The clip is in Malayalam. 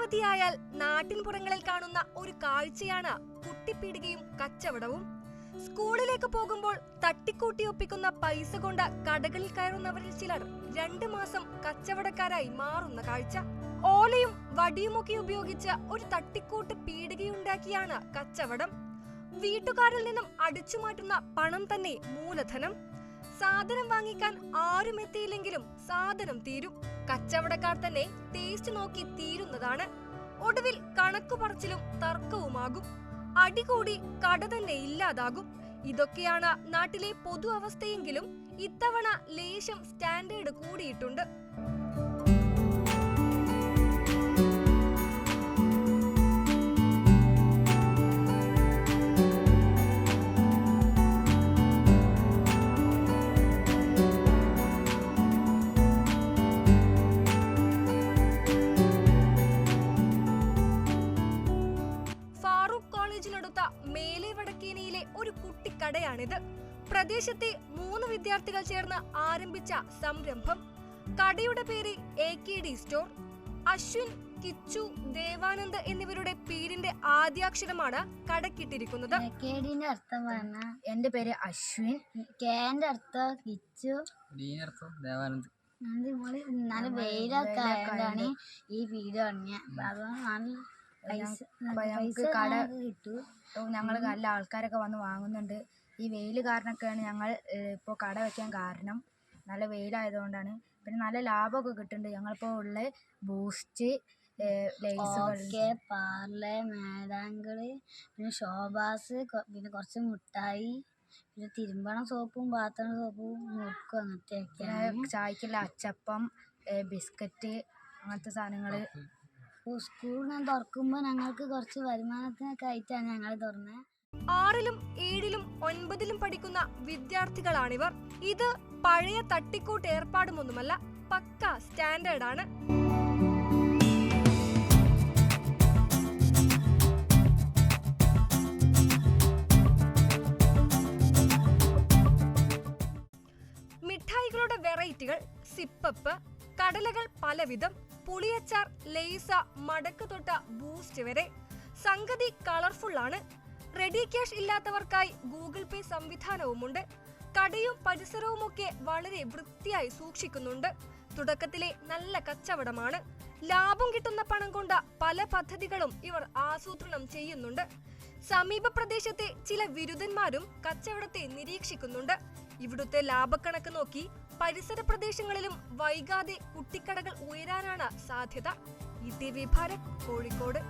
അവധിയായാൽ നാട്ടിൻപുറങ്ങളിൽ കാണുന്ന ഒരു കാഴ്ചയാണ് കുട്ടിപ്പീടികയും കച്ചവടവും. സ്കൂളിലേക്ക് പോകുമ്പോൾ തട്ടിക്കൂട്ടി ഒപ്പിക്കുന്ന പൈസ കൊണ്ട് കടകളിൽ കയറുന്നവരിൽ ചിലർ രണ്ടു മാസം കച്ചവടക്കാരായി മാറുന്ന കാഴ്ച. ഓലയും വടിയുമൊക്കെ ഉപയോഗിച്ച് ഒരു തട്ടിക്കൂട്ട് പീടികയുണ്ടാക്കിയാണ് കച്ചവടം. വീട്ടുകാരിൽ നിന്നും അടിച്ചു മാറ്റുന്ന പണം തന്നെ മൂലധനം. സാധനം വാങ്ങിക്കാൻ ആരും എത്തിയില്ലെങ്കിലും സാധനം തീരും. കച്ചവടക്കാർ തന്നെ ടേസ്റ്റ് നോക്കി തീരുന്നതാണ്. ഒടുവിൽ കണക്കു പറച്ചിലും തർക്കവുമാകും. അടികൂടി കട തന്നെ ഇല്ലാതാകും. ഇതൊക്കെയാണ് നാട്ടിലെ പൊതു അവസ്ഥയെങ്കിലും ഇത്തവണ ലേശം സ്റ്റാൻഡേർഡ് കൂടിയിട്ടുണ്ട്. മേലെ വടക്കേനയിലെ ഒരു കുട്ടിക്കടയാണിത്. പ്രദേശത്തെ മൂന്ന് വിദ്യാർത്ഥികൾ ചേർന്ന് ആരംഭിച്ച സംരംഭം. കടയുടെ പേര് A K D store Ashwin Kichu Devanand എന്നിവരുടെ പേരിന്റെ ആദ്യാക്ഷരമാണ് കടക്കിട്ടിരിക്കുന്നത്. കേടിന്റെ അർത്ഥം പറഞ്ഞ എന്റെ പേര് അശ്വിൻ കേന്റെ അർത്ഥം കിച്ചു. ദേവാനന്ദ്. നല്ല വെയിലൊക്കെ ആയതുകൊണ്ടാണ് ഈ വീട് തുടങ്ങിയത് അതുകൊണ്ട് നല്ല ഞങ്ങൾക്ക് കട കിട്ടു. ഞങ്ങൾ നല്ല ആൾക്കാരൊക്കെ വന്ന് വാങ്ങുന്നുണ്ട്. ഈ വെയിൽ കാരണമൊക്കെയാണ് ഞങ്ങൾ ഇപ്പോൾ കട വയ്ക്കാൻ കാരണം. നല്ല വെയിലായതുകൊണ്ടാണ്. പിന്നെ നല്ല ലാഭമൊക്കെ കിട്ടുന്നുണ്ട്. ഞങ്ങളിപ്പോൾ ഉള്ള ബൂസ്റ്റ് ഓക്കെ പാർലെ മേടാങ്കൾ പിന്നെ ഷോബാസ് പിന്നെ കുറച്ച് മുട്ടായി പിന്നെ തിരുമ്പണം സോപ്പും പാത്രം സോപ്പും മുറുക്കും അങ്ങനത്തെയൊക്കെയാണ്. പിന്നെ ചായക്കുള്ള അച്ചപ്പം ബിസ്ക്കറ്റ് അങ്ങനത്തെ സാധനങ്ങൾ ഞാൻ തുറക്കുമ്പോൾ ഞങ്ങൾക്ക് കുറച്ച് വരുമാനത്തിനൊക്കെ ആയിട്ടാണ് ഞങ്ങൾ തുറന്നത് ആറിലും ഏഴിലും ഒൻപതിലും പഠിക്കുന്ന വിദ്യാർത്ഥികളാണിവർ. ഇത് പഴയ തട്ടിക്കൂട്ട് ഏർപ്പാടുമൊന്നുമല്ല പക്ക സ്റ്റാൻഡേർഡ് ആണ് മിഠായികളുടെ വെറൈറ്റികൾ സിപ്പപ്പ് കടലകൾ പലവിധം പുളിയച്ചാർ ലേസ മടക്ക് തൊട്ട ബൂസ്റ്റ് വരെ. സംഗതി കളർഫുൾ ആണ്. റെഡി ക്യാഷ് ഇല്ലാത്തവർക്കായി ഗൂഗിൾ പേ സംവിധാനവുമുണ്ട്. കടയും പരിസരവുമൊക്കെ വളരെ വൃത്തിയായി സൂക്ഷിക്കുന്നുണ്ട്. തുടക്കത്തിലെ നല്ല കച്ചവടമാണ്. ലാഭം കിട്ടുന്ന പണം കൊണ്ട പല പദ്ധതികളും ഇവർ ആസൂത്രണം ചെയ്യുന്നുണ്ട്. സമീപ പ്രദേശത്തെ ചില വിരുദ്ധന്മാരും കച്ചവടത്തെ നിരീക്ഷിക്കുന്നുണ്ട്. ഇവിടുത്തെ ലാഭക്കണക്ക് നോക്കി പരിസര പ്രദേശങ്ങളിലും വൈകാതെ കുട്ടിക്കടകൾ ഉയരാനാണ് സാധ്യത. E T V Bharat Kozhikode.